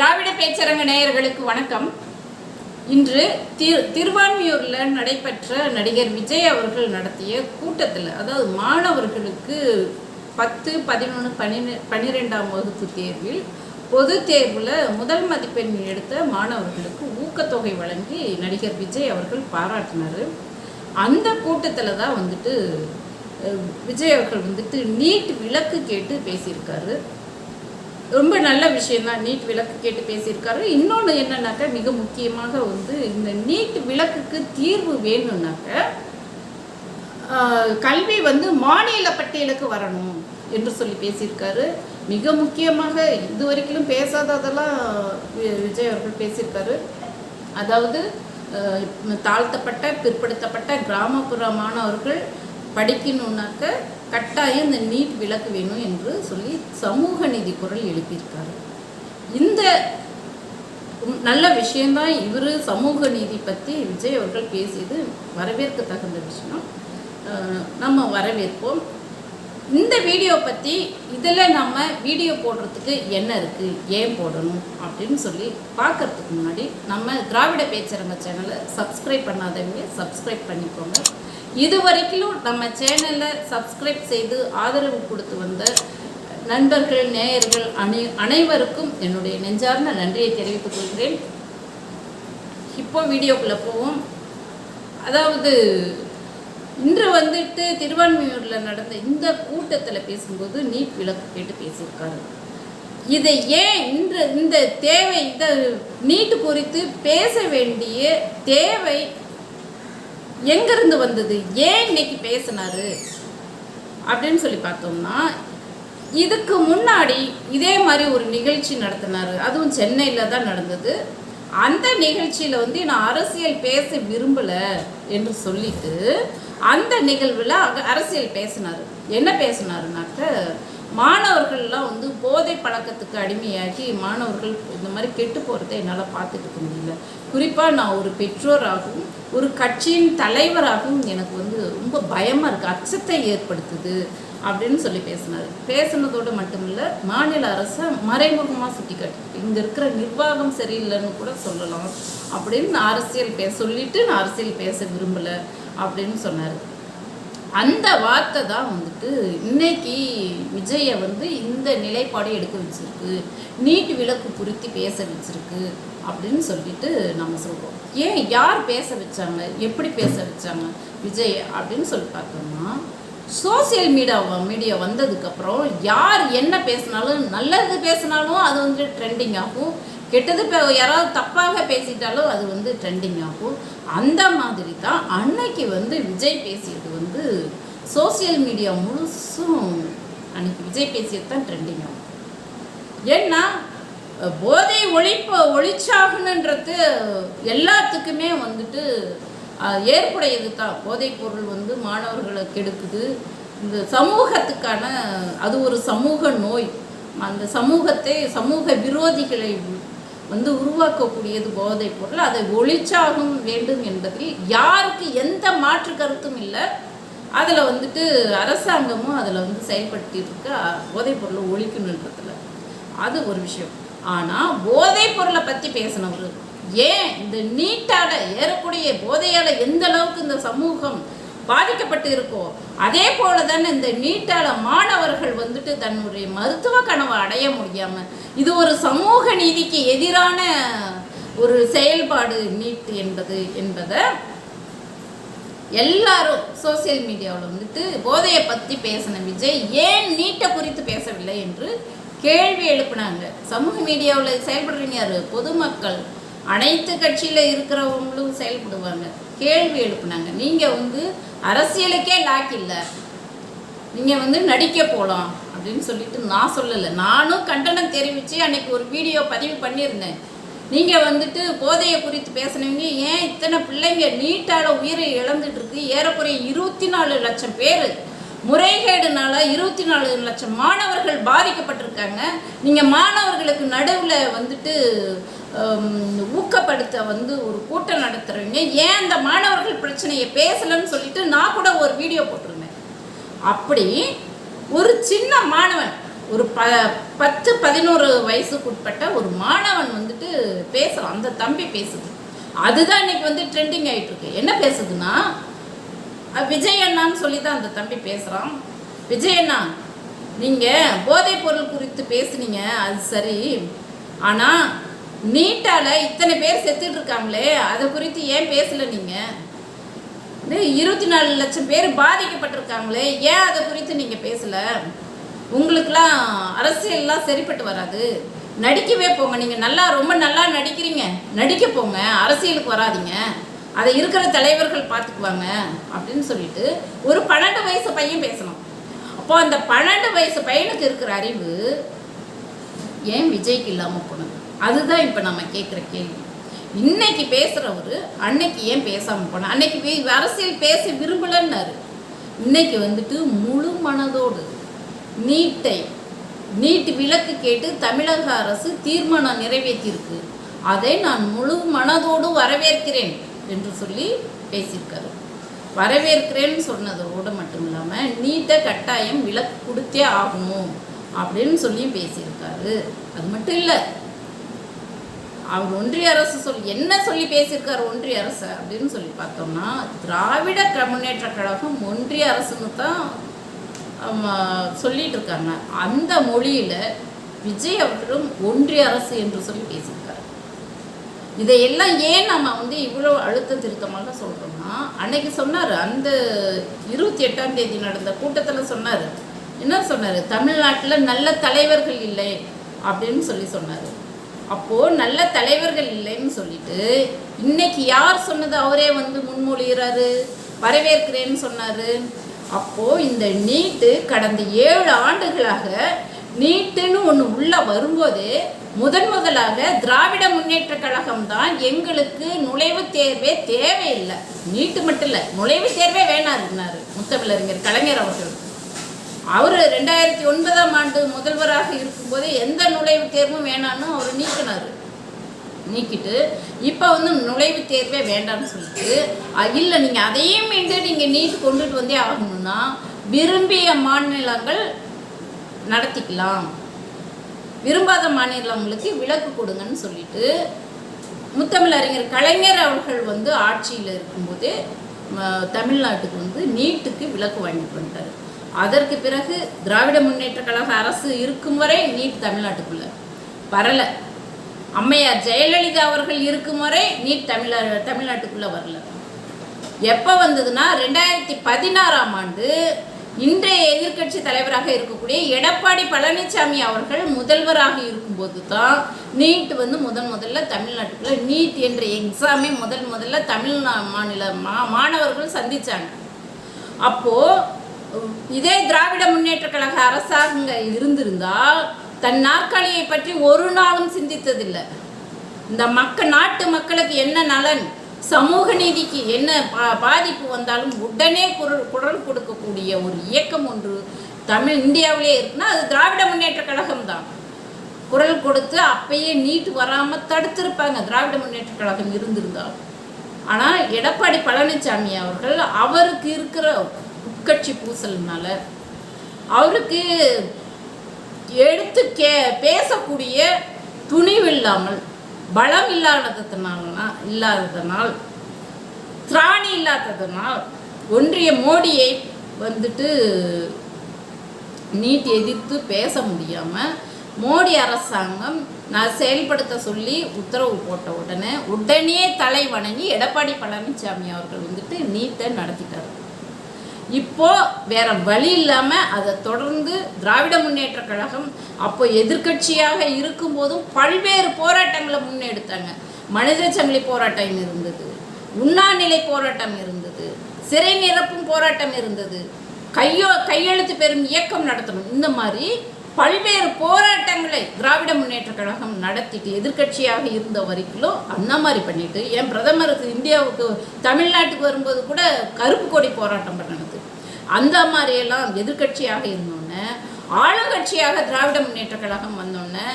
திராவிட பேச்சரங்க நேயர்களுக்கு வணக்கம். இன்று திரு திருவான்மியூரில் நடைபெற்ற நடிகர் விஜய் அவர்கள் நடத்திய கூட்டத்தில் அதாவது மாணவர்களுக்கு பத்து பதினொன்று பன்னிரெ பன்னிரெண்டாம் வகுப்பு தேர்வில் பொது தேர்வில் முதல் மதிப்பெண் எடுத்த மாணவர்களுக்கு ஊக்கத்தொகை வழங்கி நடிகர் விஜய் அவர்கள் பாராட்டினார். அந்த கூட்டத்தில் தான் வந்துட்டு விஜய் அவர்கள் வந்துட்டு நீட் விலக்கு கேட்டு பேசியிருக்காரு. ரொம்ப நல்ல விஷயம்தான். நீட் விளக்கு கேட்டு பேசியிருக்காரு. இன்னொன்று என்னன்னாக்கா மிக முக்கியமாக வந்து இந்த நீட் விளக்குக்கு தீர்வு வேணும்னாக்க ஆஹ், கல்வி வந்து மாநில பட்டியலுக்கு வரணும் என்று சொல்லி பேசியிருக்காரு. மிக முக்கியமாக இது வரைக்கும் பேசாததெல்லாம் விஜய் அவர்கள் பேசியிருக்காரு. அதாவது ஆஹ், தாழ்த்தப்பட்ட பிற்படுத்தப்பட்ட கிராமப்புற மாணவர்கள் படிக்கணுன்னாக்க கட்டாயம் இந்த நீட் விலக்கு வேணும் என்று சொல்லி சமூக நீதி குரல் எழுப்பியிருக்காரு. இந்த நல்ல விஷயம்தான் இவர் சமூக நீதி பற்றி விஜய் அவர்கள் பேசியது வரவேற்க தகுந்த விஷயம் நம்ம வரவேற்போம். இந்த வீடியோ பற்றி இதில் நம்ம வீடியோ போடுறதுக்கு என்ன இருக்குது ஏன் போடணும் அப்படின்னு சொல்லி பார்க்கறதுக்கு முன்னாடி நம்ம திராவிட பேச்சரங்க சேனலை சப்ஸ்கிரைப் பண்ணாதவங்க சப்ஸ்கிரைப் பண்ணிக்கோங்க. இதுவரைக்கும் நம்ம சேனலை சப்ஸ்கிரைப் செய்து ஆதரவு கொடுத்து வந்த நண்பர்கள் நேயர்கள் அனை அனைவருக்கும் என்னுடைய நெஞ்சார்ந்த நன்றியை தெரிவித்துக் கொள்கிறேன். இப்போ வீடியோக்குள்ளே போவோம். அதாவது இன்று வந்துட்டு திருவான்மையூரில் நடந்த இந்த கூட்டத்தில் பேசும்போது நீட் விளக்கு கேட்டு பேசியிருக்காரு. இதை ஏன் இன்று இந்த தேவை இந்த நீட்டு குறித்து பேச வேண்டிய தேவை எங்கேருந்து வந்தது? ஏன் இன்னைக்கு பேசினாரு? அப்படின்னு சொல்லி பார்த்தோம்னா இதுக்கு முன்னாடி இதே மாதிரி ஒரு நிகழ்ச்சி நடத்தினார். அதுவும் சென்னையில் தான் நடந்தது. அந்த நிகழ்ச்சியில் வந்து நான் அரசியல் பேச விரும்பலை என்று சொல்லிட்டு அந்த நிகழ்வில் அரசியல் பேசினார். என்ன பேசினாருனாக்க மாணவர்கள்லாம் வந்து போதை பழக்கத்துக்கு அடிமையாகி மாணவர்கள் இந்த மாதிரி கெட்டு போகிறத என்னால் பார்த்துட்டு இருக்க முடியல. குறிப்பாக நான் ஒரு பெற்றோராகவும் ஒரு கட்சியின் தலைவராகவும் எனக்கு வந்து ரொம்ப பயமாக இருக்குது அச்சத்தை ஏற்படுத்துது அப்படின்னு சொல்லி பேசினார். பேசினதோடு மட்டும் இல்லை மாநில அரசை மறைமுகமாக சுட்டி காட்டி இங்கே இருக்கிற நிர்வாகம் சரியில்லைன்னு கூட சொல்லலாம் அப்படின்னு நான் அரசியல் பேச சொல்லிட்டு நான் அரசியல் பேச விரும்பலை அப்படின்னு சொன்னார். அந்த வார்த்தை தான் வந்துட்டு இன்னைக்கு விஜயை வந்து இந்த நிலைப்பாடு எடுக்க வச்சிருக்கு. நீட் விளக்கு குறித்து பேச வச்சிருக்கு அப்படின்னு சொல்லிட்டு நம்ம சொல்கிறோம் ஏன் யார் பேச வச்சாங்க? எப்படி பேச வச்சாங்க? விஜய் அப்படின்னு சொல்லி பார்த்தோம்னா சோசியல் மீடியா மீடியா வந்ததுக்கப்புறம் யார் என்ன பேசினாலும் நல்லது பேசினாலும் அது வந்து ட்ரெண்டிங் ஆகும். கெட்டது இப்போ யாராவது தப்பாக பேசிட்டாலும் அது வந்து ட்ரெண்டிங் ஆகும். அந்த மாதிரி தான் அன்னைக்கு வந்து விஜய் பேசியது வந்து சோசியல் மீடியா முழுசும் அன்னைக்கு விஜய் பேசியது தான் ட்ரெண்டிங் ஆகும். ஏன்னா போதை ஒழிப்பு ஒழிச்சாகணுன்றது எல்லாத்துக்குமே வந்துட்டு ஏற்புடையது தான் போதைப் பொருள் வந்து மாணவர்களை கெடுக்குது இந்த சமூகத்துக்கான அது ஒரு சமூக நோய். அந்த சமூகத்தை சமூக விரோதிகளை வந்து உருவாக்கக்கூடியது போதைப் பொருள். அதை ஒழிச்சாகும் வேண்டும் என்பதில் யாருக்கு எந்த மாற்று கருத்தும் இல்லை. அதில் வந்துட்டு அரசாங்கமும் அதில் வந்து செயல்படுத்திட்டு இருக்க போதைப் பொருளை ஒழிக்கணுன்றதில். அது ஒரு விஷயம். ஆனால் போதைப் பொருளை பற்றி பேசினவர். ஏன் இந்த நீட்டால ஏறக்கூடிய போதையால் எந்த அளவுக்கு இந்த சமூகம் பாதிக்கப்பட்டு இருக்கோ அதே போல தானே இந்த நீட்டால மாணவர்கள் வந்துட்டு தன்னுடைய மருத்துவ கனவை அடைய முடியாமல் இது ஒரு சமூக நீதிக்கு எதிரான ஒரு செயல்பாடு நீட் என்பது என்பதை எல்லாரும் சோசியல் மீடியாவில் வந்துட்டு போதையை பற்றி பேசின விஜய் ஏன் நீட்டை குறித்து பேசவில்லை என்று கேள்வி எழுப்புனாங்க. சமூக மீடியாவில் செயல்படுறீங்க யார்? பொதுமக்கள். அனைத்து கட்சியில் இருக்கிறவங்களும் செயல்படுவாங்க. கேள்வி எழுப்புனாங்க. நீங்கள் வந்து அரசியலுக்கே லாக் இல்லை. நீங்கள் வந்து நடிக்க போகலாம் அப்படின்னு சொல்லிட்டு நான் சொல்லலை. நானும் கண்டனம் தெரிவித்து அன்னைக்கு ஒரு வீடியோ பதிவு பண்ணியிருந்தேன். நீங்கள் வந்துட்டு போதையை குறித்து பேசுனவங்க ஏன் இத்தனை பிள்ளைங்க நீட்டால் உயிரை இழந்துட்டு இருக்கு? ஏறக்குறைய இருபத்தி நாலு லட்சம் பேர் முறைகேடுனால இருபத்தி நாலு லட்சம் மாணவர்கள் பாதிக்கப்பட்டிருக்காங்க. நீங்கள் மாணவர்களுக்கு நடுவில் வந்துட்டு ஊக்கப்படுத்த வந்து ஒரு கூட்டம் நடத்துகிறவங்க ஏன் அந்த மாணவர்கள் பிரச்சனையை பேசலைன்னு சொல்லிட்டு நான் கூட ஒரு வீடியோ போட்டிருந்தேன். அப்படி ஒரு சின்ன மாணவன் ஒரு ப பத்து பதினோரு வயசுக்குட்பட்ட ஒரு மாணவன் வந்துட்டு பேசுகிறான் அந்த தம்பி பேசுது. அதுதான் இன்னைக்கு வந்து ட்ரெண்டிங் ஆகிட்டுருக்கு என்ன பேசுதுன்னா விஜய் அண்ணான்னு சொல்லி தான் அந்த தம்பி பேசுகிறான் விஜய் அண்ணா நீங்கள் போதைப் பொருள் குறித்து பேசுனீங்க அது சரி. ஆனால் நீட்டால் இத்தனை பேர் செத்துட்டு இருக்காங்களே அதை குறித்து ஏன் பேசலை நீங்கள் இருபத்தி நாலு லட்சம் பேர் பாதிக்கப்பட்டிருக்காங்களே ஏன் அதை குறித்து நீங்கள் பேசலை? உங்களுக்கெல்லாம் அரசியல்லாம் சரிப்பட்டு வராது. நடிக்கவே போங்க நீங்கள் நல்லா ரொம்ப நல்லா நடிக்கிறீங்க. நடிக்க போங்க அரசியலுக்கு வராதீங்க. அதை இருக்கிற தலைவர்கள் பார்த்துக்குவாங்க அப்படின்னு சொல்லிட்டு ஒரு பன்னெண்டு வயசு பையன் பேசணும். அப்போ அந்த பன்னெண்டு வயசு பையனுக்கு இருக்கிற அறிவு ஏன் விஜய்க்கு இல்லாமல் போனது? அதுதான் இப்போ நம்ம கேட்குற கேள்வி. இன்னைக்கு பேசுகிறவர் அன்னைக்கு ஏன் பேசாமல் போன அன்னைக்கு அரசியல் பேச விரும்பலன்னாரு. இன்னைக்கு வந்துட்டு முழு மனதோடு நீட்டை நீட் விலக்கு கேட்டு தமிழக அரசு தீர்மானம் நிறைவேற்றியிருக்கு. அதை நான் முழு மனதோடு வரவேற்கிறேன். என்று சொல்லி பேசியிருக்காரு. வரவேற்கிறேன்னு சொன்னதோடு மட்டும் இல்லாமல் நீட்டை கட்டாயம் விலக்கு கொடுத்தே ஆகணும் அப்படின்னு சொல்லி பேசியிருக்காரு. அது மட்டும் இல்லை அவர் ஒன்றிய அரசு சொல் என்ன சொல்லி பேசியிருக்காரு ஒன்றிய அரசு அப்படின்னு சொல்லி பார்த்தோம்னா திராவிட முன்னேற்ற கழகம் ஒன்றிய அரசுன்னு தான் சொல்லிட்டு இருக்காங்க. அந்த மொழியில் விஜய் அவர்களும் ஒன்றிய அரசு என்று சொல்லி பேசியிருக்காரு இதையெல்லாம் ஏன் நம்ம வந்து இவ்வளோ அழுத்த திருத்தமாக சொல்கிறோம்னா அன்னைக்கு சொன்னார் அந்த இருபத்தி எட்டாம் தேதி நடந்த கூட்டத்தில் சொன்னார். என்ன சொன்னார்? தமிழ்நாட்டில் நல்ல தலைவர்கள் இல்லை அப்படின்னு சொல்லி சொன்னார். அப்போது நல்ல தலைவர்கள் இல்லைன்னு சொல்லிட்டு இன்னைக்கு யார் சொன்னது? அவரே வந்து முன்மொழிகிறாரு வரவேற்கிறேன்னு சொன்னார். அப்போது இந்த நீட்டு கடந்த ஏழு ஆண்டுகளாக நீட்டுன்னு ஒன்று உள்ளே வரும்போது முதன் முதலாக திராவிட முன்னேற்ற கழகம் தான் எங்களுக்கு நுழைவுத் தேர்வே தேவையில்லை. நீட்டு மட்டும் இல்லை நுழைவுத் தேர்வே வேணாருன்னாரு முத்தமிழறிஞர் கலைஞர் அவர்கள். அவர் ரெண்டாயிரத்தி ஒன்பதாம் ஆண்டு முதல்வராக இருக்கும்போது எந்த நுழைவுத் தேர்வும் வேணான்னு அவர் நீக்கினார். நீக்கிட்டு இப்போ வந்து நுழைவுத் தேர்வே வேண்டாம்னு சொல்லிட்டு இல்லை நீங்கள் அதையும் மீண்டு நீங்கள் நீட் கொண்டுட்டு வந்தே ஆகணும்னா விரும்பிய மாநிலங்கள் நடத்திக்கலாம். விரும்பாத மாநிலங்களுக்கு விலக்கு கொடுங்கன்னு சொல்லிட்டு முத்தமிழறிஞர் கலைஞர் அவர்கள் வந்து ஆட்சியில் இருக்கும்போதே தமிழ்நாட்டுக்கு வந்து நீட்டுக்கு விலக்கு வாங்கிட்டு வந்துட்டார் அதற்கு பிறகு திராவிட முன்னேற்ற கழக அரசு இருக்கும் வரை நீட் தமிழ்நாட்டுக்குள்ள. வரல. அம்மையார் ஜெயலலிதா அவர்கள் இருக்கும் வரை நீட் தமிழ தமிழ்நாட்டுக்குள்ள வரல. எப்போ வந்ததுன்னா ரெண்டாயிரத்தி பதினாறாம் ஆண்டு இன்றைய எதிர்க்கட்சி தலைவராக இருக்கக்கூடிய எடப்பாடி பழனிசாமி அவர்கள் முதல்வராக இருக்கும்போது தான் நீட் வந்து முதன் முதல்ல தமிழ்நாட்டுக்குள்ள நீட் என்ற எக்ஸாமே முதல் முதல்ல தமிழ் மாநில மா மாணவர்கள் சந்தித்தாங்க அப்போது இதே திராவிட முன்னேற்ற கழக அரசாங்க இருந்திருந்தால் தன் நாற்காலியை பற்றி ஒரு நாளும் சிந்தித்ததில்லை. இந்த மக்க நாட்டு மக்களுக்கு என்ன நலன்? சமூக நீதிக்கு என்ன பா பாதிப்பு வந்தாலும் உடனே குரல் குரல் கொடுக்கக்கூடிய ஒரு இயக்கம் ஒன்று தமிழ் இந்தியாவிலே இருக்குன்னா அது திராவிட முன்னேற்ற கழகம் தான். குரல் கொடுத்து அப்பயே நீட் வராமல் தடுத்திருப்பாங்க திராவிட முன்னேற்ற கழகம் இருந்திருந்தால் ஆனால் எடப்பாடி பழனிசாமி அவர்கள் அவருக்கு இருக்கிற உட்கட்சி பூசல்னால அவருக்கு எடுத்து கே பேசக்கூடிய துணிவு இல்லாமல் பலம் இல்லாததுனால இல்லாததனால் திராணி இல்லாததனால் ஒன்றிய மோடியை வந்துட்டு நீட் எதிர்த்து பேச முடியாமல் மோடி அரசாங்கம் நான் செயல்படுத்த சொல்லி உத்தரவு போட்ட உடனே உடனே தலை வணங்கி எடப்பாடி பழனிசாமி அவர்கள் வந்துட்டு நீட்டை நடத்திட்டார். இப்போ வேற வழி இல்லாமல் அதை தொடர்ந்து திராவிட முன்னேற்ற கழகம் அப்போ எதிர்க்கட்சியாக இருக்கும்போதும் பல்வேறு போராட்டங்களை முன்னெடுத்தாங்க. மனித சங்கிலி போராட்டம் இருந்தது. உண்ணாநிலை போராட்டம் இருந்தது. சிறை நிரப்பும் போராட்டம் இருந்தது. கையோ கையெழுத்து பெறும் இயக்கம் நடத்தணும். இந்த மாதிரி பல்வேறு போராட்டங்களை திராவிட முன்னேற்ற கழகம் நடத்திட்டு எதிர்க்கட்சியாக இருந்த வரைக்கும் அந்த மாதிரி பண்ணிட்டு என் பிரதமருக்கு இந்தியாவுக்கு தமிழ்நாட்டுக்கு வரும்போது கூட கருப்பு கொடி போராட்டம் பண்ணினது அந்த மாதிரியெல்லாம் எதிர்க்கட்சியாக இருந்தோன்னே ஆளுங்கட்சியாக திராவிட முன்னேற்ற கழகம் வந்தோன்னே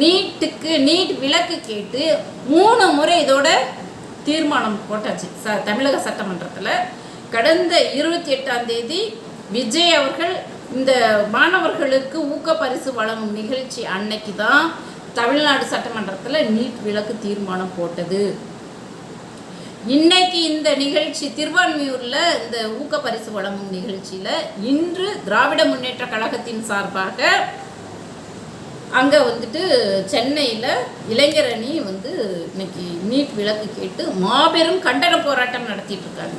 நீட்டுக்கு நீட் விலக்கு கேட்டு மூணு முறை இதோட தீர்மானம் போட்டாச்சு. ச தமிழக சட்டமன்றத்தில். கடந்த இருபத்தி எட்டாம் தேதி விஜய் அவர்கள் இந்த மாணவர்களுக்கு ஊக்க பரிசு வழங்கும் நிகழ்ச்சி அன்னைக்கு தான் தமிழ்நாடு சட்டமன்றத்தில் நீட் விலக்கு தீர்மானம் போட்டது. இன்னைக்கு இந்த நிகழ்ச்சி திருவான்மியூரில் இந்த ஊக்க பரிசு வழங்கும் நிகழ்ச்சியில் இன்று திராவிட முன்னேற்ற கழகத்தின் சார்பாக அங்கே வந்துட்டு சென்னையில் இளைஞர் அணி வந்து இன்னைக்கு நீட் விலக்கு கேட்டு மாபெரும் கண்டன போராட்டம் நடத்திட்டு இருக்காங்க.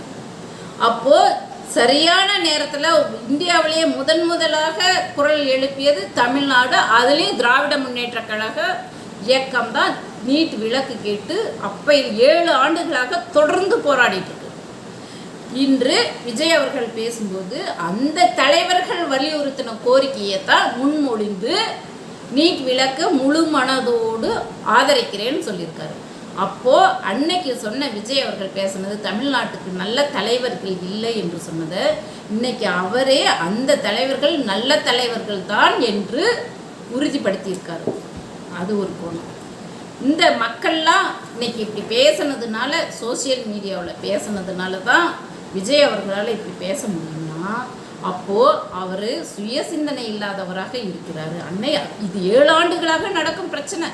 அப்போது சரியான நேரத்தில் இந்தியாவிலேயே முதன் முதலாக குரல் எழுப்பியது தமிழ்நாடு. அதுலேயும் திராவிட முன்னேற்ற கழக இயக்கம் தான் நீட் விளக்கு கேட்டு அப்போ ஏழு ஆண்டுகளாக தொடர்ந்து போராடிட்டு இருக்கு. இன்று விஜய் அவர்கள் பேசும்போது அந்த தலைவர்கள் வலியுறுத்தின கோரிக்கையை தான் முன்மொழிந்து நீட் விளக்க முழு மனதோடு ஆதரிக்கிறேன்னு சொல்லியிருக்காரு. அப்போ அன்னைக்கு சொன்ன விஜய் அவர்கள் பேசுனது தமிழ்நாட்டுக்கு நல்ல தலைவர்கள் இல்லை என்று சொன்னதை. இன்னைக்கு அவரே அந்த தலைவர்கள் நல்ல தலைவர்கள் தான் என்று உறுதிப்படுத்தியிருக்காரு. அது ஒரு கோணம். இந்த மக்கள்லாம் இன்னைக்கு இப்படி பேசுனதுனால சோசியல் மீடியாவில் பேசுனதுனால தான் விஜய் அவர்களால் இப்படி பேச முடியும்னா அப்போது அவர் சுய சிந்தனை இல்லாதவராக இருக்கிறார். அன்னை இது ஏழு ஆண்டுகளாக நடக்கும் பிரச்சனை.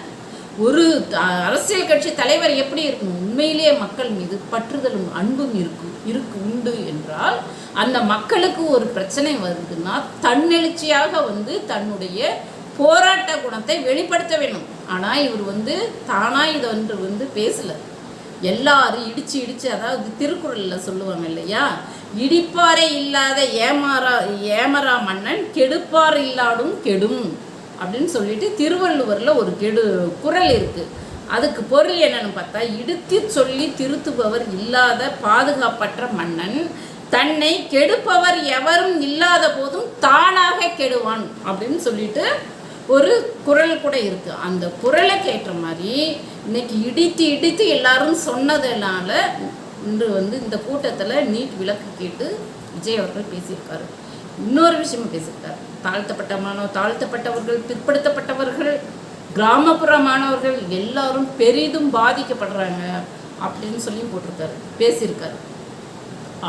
ஒரு த- அரசியல் கட்சி தலைவர் எப்படி இருக்கணும்? உண்மையிலேயே மக்கள் மீது பற்றுதலும் அன்பும் இருக்கும் இருக்கு உண்டு என்றால் அந்த மக்களுக்கு ஒரு பிரச்சனை வருதுன்னா தன்னெழுச்சியாக வந்து தன்னுடைய போராட்ட குணத்தை வெளிப்படுத்த வேணும் ஆனால் இவர் வந்து தானாக இதை வந்து வந்து பேசலை. எல்லாரும் இடிச்சு இடிச்சு அதாவது திருக்குறளில் சொல்லுவாங்க இல்லையா? இடிப்பாரே இல்லாத ஏமாறா ஏமரா மன்னன் கெடுப்பார் இல்லாடும் கெடும் அப்படின்னு சொல்லிட்டு திருவள்ளுவரில் ஒரு கெடு குறள் இருக்குது அதுக்கு பொருள் என்னன்னு பார்த்தா இடித்து சொல்லி திருத்துபவர் இல்லாத பாதுகாப்பற்ற மன்னன் தன்னை கெடுப்பவர் எவரும் இல்லாத போதும் தானாக கெடுவான் அப்படின்னு சொல்லிட்டு ஒரு குரல் கூட இருக்குது அந்த குரலுக்கு ஏற்ற மாதிரி இன்னைக்கு இடித்து இடித்து எல்லாரும் சொன்னதுனால இன்று வந்து இந்த கூட்டத்தில் நீட் விலக்கு கேட்டு விஜய் அவர்கள் பேசியிருக்காரு. இன்னொரு விஷயமும் பேசியிருக்காரு. தாழ்த்தப்பட்ட மாணவ தாழ்த்தப்பட்டவர்கள் பிற்படுத்தப்பட்டவர்கள் கிராமப்புற மாணவர்கள் எல்லாரும் பெரிதும் பாதிக்கப்படுறாங்க அப்படின்னு சொல்லி போட்டிருக்காரு. பேசியிருக்காரு.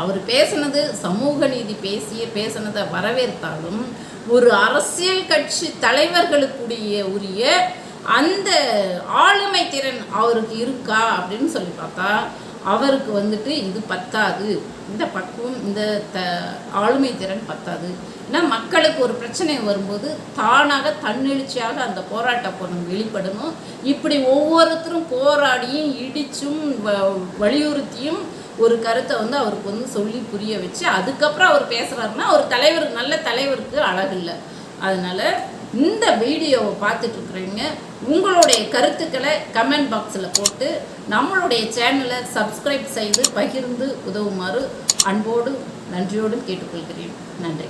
அவர் பேசுனது சமூக நீதி பேசிய பேசுனதை வரவேற்றாலும் ஒரு அரசியல் கட்சி தலைவர்களுக்குரிய உரிய அந்த ஆளுமை திறன் அவருக்கு இருக்கா அப்படின்னு சொல்லி பார்த்தா அவருக்கு வந்துட்டு இது பத்தாது. இந்த பக்குவம் இந்த த ஆளுமை திறன் பத்தாது. ஏன்னா மக்களுக்கு ஒரு பிரச்சனை வரும்போது தானாக தன்னெழுச்சியாக அந்த போராட்ட குணம் வெளிப்படணும். இப்படி ஒவ்வொருத்தரும் போராடியும் இடிச்சும் வ- வலியுறுத்தியும் ஒரு கருத்தை வந்து அவருக்கு வந்து சொல்லி புரிய வச்சு அதுக்கப்புறம் அவர் பேசுகிறாருன்னா ஒரு தலைவர் நல்ல தலைவருக்கு அழகில்லை அதனால் இந்த வீடியோவை பார்த்துட்டு இருக்கிறவங்க உங்களுடைய கருத்துக்களை கமெண்ட் பாக்ஸில் போட்டு நம்மளுடைய சேனலை சப்ஸ்கிரைப் செய்து பகிர்ந்து உதவுமாறு அன்போடு நன்றியோடும் கேட்டுக்கொள்கிறேன். நன்றி.